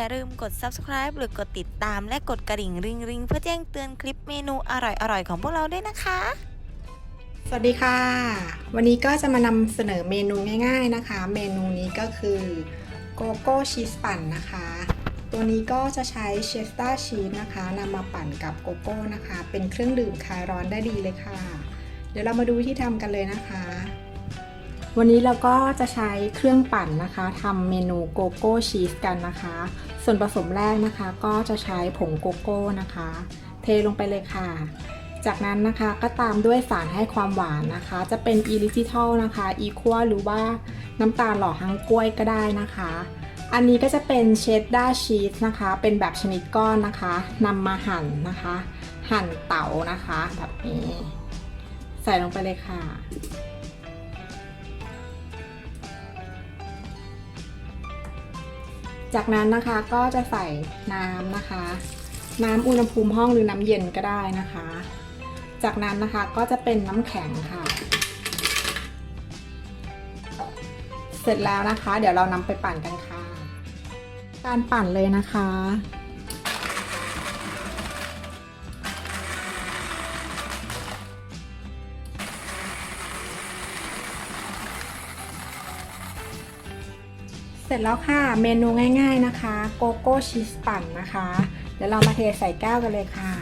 อย่าลืมกด subscribe หรือกดติดตามและกดกระดิ่งริงริงๆเพื่อแจ้งเตือนคลิปเมนูอร่อยๆ ของพวกเราด้วยนะคะ สวัสดีค่ะ วันนี้ก็จะมานำเสนอเมนูง่ายๆนะคะ เมนูนี้ก็คือโกโก้ชีสปั่นนะคะ ตัวนี้ก็จะใช้เชสตาชีสนะคะนำมาปั่นกับโกโก้นะคะ เป็นเครื่องดื่มคลายร้อนได้ดีเลยค่ะ เดี๋ยวเรามาดูวิธีทำกันเลยนะคะ วันนี้เราก็จะใช้เครื่องปั่นนะคะทำเมนูโกโก้ชีสกันนะคะ ส่วนผสมแรกนะคะ ก็จะใช้ผงโกโก้นะคะ เทลงไปเลยค่ะ จากนั้นนะคะก็ตามด้วยสารให้ความหวานนะคะ จะเป็นอีลิจิทอลนะคะอีควหรือว่าน้ำตาลหล่อฮังกล้วยก็ได้นะคะ อันนี้ก็จะเป็นเชดดาร์ชีสนะคะ เป็นแบบชนิดก้อนนะคะนำมาหั่นนะคะ หั่นเต๋านะคะแบบนี้ ใส่ลงไปเลยค่ะ จากนั้นนะคะก็จะใส่น้ำนะคะ น้ำอุณหภูมิห้องหรือน้ำเย็นก็ได้นะคะ จากนั้นนะคะก็จะเป็นน้ำแข็งค่ะ เสร็จแล้วนะคะ เดี๋ยวเรานำไปปั่นกันค่ะ การปั่นเลยนะคะ เสร็จแล้วค่ะเมนูง่าย ๆนะคะ โกโก้ชีสปั่นนะคะ เดี๋ยวเรามาเทใส่แก้วกันเลยค่ะ